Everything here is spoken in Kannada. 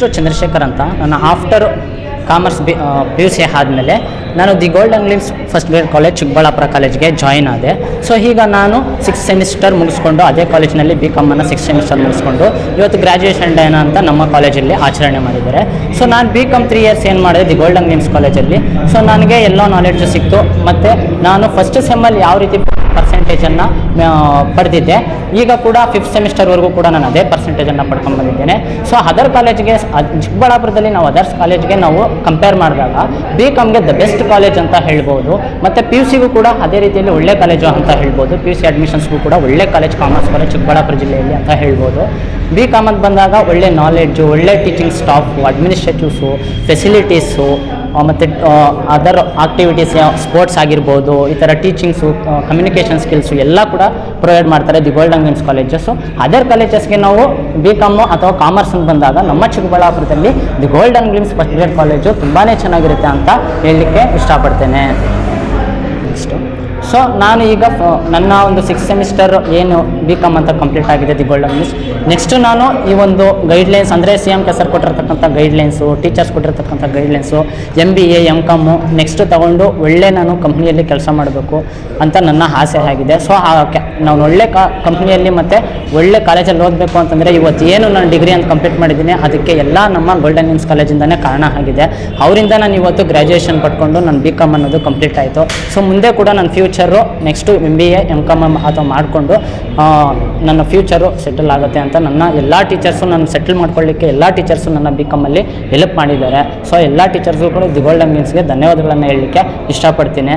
ಹೆಸರು ಚಂದ್ರಶೇಖರ್ ಅಂತ. ನಾನು after commerce B P U C ಆದಮೇಲೆ ನಾನು the gold glimpse first grade college Chikkaballapur ಕಾಲೇಜ್ಗೆ ಜಾಯಿನ್ ಆದೆ. ಸೊ ಈಗ ನಾನು ಸಿಕ್ಸ್ ಸೆಮಿಸ್ಟರ್ ಮುಗಿಸ್ಕೊಂಡು ಅದೇ ಕಾಲೇಜಿನಲ್ಲಿ ಬಿ ಕಾಮನ್ನು ಸಿಕ್ಸ್ ಸೆಮಿಸ್ಟರ್ ಮುಗಿಸ್ಕೊಂಡು ಇವತ್ತು ಗ್ರ್ಯಾಜುಯೇಷನ್ ಡೇನ ಅಂತ ನಮ್ಮ ಕಾಲೇಜಲ್ಲಿ ಆಚರಣೆ ಮಾಡಿದ್ದಾರೆ. ಸೊ ನಾನು ಬಿ ಕಾಮ್ ತ್ರೀ ಇಯರ್ಸ್ ಏನು ಮಾಡಿದೆ? ದಿ ಗೋಲ್ಡ್ ಅಂಗ್ಲಿಮ್ಸ್ ಕಾಲೇಜಲ್ಲಿ ಸೊ ನನಗೆ ಎಲ್ಲ ನಾಲೆಡ್ಜು ಸಿಕ್ತು. ಮತ್ತು ನಾನು ಫಸ್ಟ್ ಸೆಮ್ಮಲ್ಲಿ ಯಾವ ರೀತಿ ಪರ್ಸೆಂಟೇಜನ್ನು ಪಡೆದಿದ್ದೆ ಈಗ ಕೂಡ ಫಿಫ್ತ್ ಸೆಮಿಸ್ಟರ್ವರೆಗೂ ಕೂಡ ನಾನು ಅದೇ ಪರ್ಸೆಂಟೇಜನ್ನು ಪಡ್ಕೊಂಡು ಬಂದಿದ್ದೇನೆ. ಸೊ ಅದರ್ ಕಾಲೇಜ್ಗೆ ಚಿಕ್ಕಬಳ್ಳಾಪುರದಲ್ಲಿ ನಾವು ಅದರ್ಸ್ ಕಾಲೇಜ್ಗೆ ನಾವು ಕಂಪೇರ್ ಮಾಡಿದಾಗ ಬಿ ಕಾಮ್ಗೆ ದ ಬೆಸ್ಟ್ ಕಾಲೇಜ್ ಅಂತ ಹೇಳ್ಬೋದು. ಮತ್ತು ಪಿ ಯು ಸಿಗೂ ಕೂಡ ಅದೇ ರೀತಿಯಲ್ಲಿ ಒಳ್ಳೆ ಕಾಲೇಜು ಅಂತ ಹೇಳ್ಬೋದು. ಪಿ ಯು ಸಿ ಅಡ್ಮಿಷನ್ಸ್ಗೂ ಕೂಡ ಒಳ್ಳೆ ಕಾಲೇಜ್ ಕಾಮರ್ಸ್ ಕಾಲೇಜ್ ಚಿಕ್ಕಬಳ್ಳಾಪುರ ಜಿಲ್ಲೆಯಲ್ಲಿ ಅಂತ ಹೇಳ್ಬೋದು. ಬಿ ಕಾಮ್ ಅಂತ ಬಂದಾಗ ಒಳ್ಳೆ ನಾಲೆಡ್ಜು ಒಳ್ಳೆ ಟೀಚಿಂಗ್ ಸ್ಟಾಫು ಅಡ್ಮಿನಿಸ್ಟ್ರೇಟಿವ್ಸು ಫೆಸಿಲಿಟೀಸು ಮತ್ತು ಅದರ್ ಆಕ್ಟಿವಿಟೀಸ್ ಸ್ಪೋರ್ಟ್ಸ್ ಆಗಿರ್ಬೋದು, ಈ ಥರ ಟೀಚಿಂಗ್ಸು ಕಮ್ಯುನಿಕೇಷನ್ ಸ್ಕಿಲ್ಸು ಎಲ್ಲ ಕೂಡ ಪ್ರೊವೈಡ್ ಮಾಡ್ತಾರೆ the golden games colleges other ಕಾಲೇಜಸ್ಗೆ ನಾವು ಬಿ ಕಾಮು ಅಥವಾ ಕಾಮರ್ಸ್ ಅಂತ ಬಂದಾಗ ನಮ್ಮ ಚಿಕ್ಕಬಳ್ಳಾಪುರದಲ್ಲಿ the golden glimpse first grade college ತುಂಬಾ ಚೆನ್ನಾಗಿರುತ್ತೆ ಅಂತ ಹೇಳಲಿಕ್ಕೆ ಇಷ್ಟಪಡ್ತೇನೆ. ಸೊ ನಾನು ಈಗ ನನ್ನ ಒಂದು ಸಿಕ್ಸ್ ಸೆಮಿಸ್ಟರ್ ಏನು ಬಿ ಕಾಮ್ ಅಂತ ಕಂಪ್ಲೀಟ್ ಆಗಿದೆ ದಿ ಗೋಲ್ಡನ್ ಮಿಸ್ ನೆಕ್ಸ್ಟ್ ನಾನು ಈ ಒಂದು ಗೈಡ್ಲೈನ್ಸ್ ಅಂದರೆ ಸಿ ಎಂ ಕೆಸರ್ ಕೊಟ್ಟಿರ್ತಕ್ಕಂಥ ಗೈಡ್ಲೈನ್ಸು ಟೀಚರ್ಸ್ ಕೊಟ್ಟಿರ್ತಕ್ಕಂಥ guidelines M B A M com next ತಗೊಂಡು ಒಳ್ಳೆ ನಾನು ಕಂಪ್ನಿಯಲ್ಲಿ ಕೆಲಸ ಮಾಡಬೇಕು ಅಂತ ನನ್ನ ಆಸೆ ಆಗಿದೆ. ಸೊ ಕೆ, ನಾನು ಒಳ್ಳೆ ಕಾ ಕಂಪ್ನಿಯಲ್ಲಿ ಮತ್ತು ಒಳ್ಳೆ ಕಾಲೇಜಲ್ಲಿ ಓದಬೇಕು ಅಂತಂದರೆ ಇವತ್ತು ಏನು ನಾನು ಡಿಗ್ರಿ ಅಂತ ಕಂಪ್ಲೀಟ್ ಮಾಡಿದ್ದೀನಿ, ಅದಕ್ಕೆ ಎಲ್ಲ ನಮ್ಮ ಗೋಲ್ಡನ್ ಇನ್ಸ್ ಕಾಲೇಜಿಂದನೇ ಕಾರಣ ಆಗಿದೆ. ಅವರಿಂದ ನಾನು ಇವತ್ತು ಗ್ರ್ಯಾಜುಯೇಷನ್ ಪಡ್ಕೊಂಡು ನಾನು ಬಿ ಕಾಮ್ ಅನ್ನೋದು ಕಂಪ್ಲೀಟ್ ಆಯಿತು. ಸೊ ಮುಂದೆ ಕೂಡ ನನ್ನ future next M B A M com ಅಥವಾ ಮಾಡಿಕೊಂಡು ನನ್ನ ಫ್ಯೂಚರು ಸೆಟಲ್ ಆಗುತ್ತೆ ಅಂತ ನನ್ನ ಎಲ್ಲ ಟೀಚರ್ಸು ನಾನು ಸೆಟಲ್ ಮಾಡ್ಕೊಳ್ಳಿಕ್ಕೆ ಎಲ್ಲ ಟೀಚರ್ಸು ನನ್ನ ಬಿ ಕಾಮಲ್ಲಿ ಹೆಲ್ಪ್ ಮಾಡಿದ್ದಾರೆ. ಸೊ ಎಲ್ಲ ಟೀಚರ್ಸ್ಗಳು ಕೂಡ ದಿ ಗೋಲ್ಡನ್ ಮೀನ್ಸ್ಗೆ ಧನ್ಯವಾದಗಳನ್ನು ಹೇಳಲಿಕ್ಕೆ ಇಷ್ಟಪಡ್ತೀನಿ.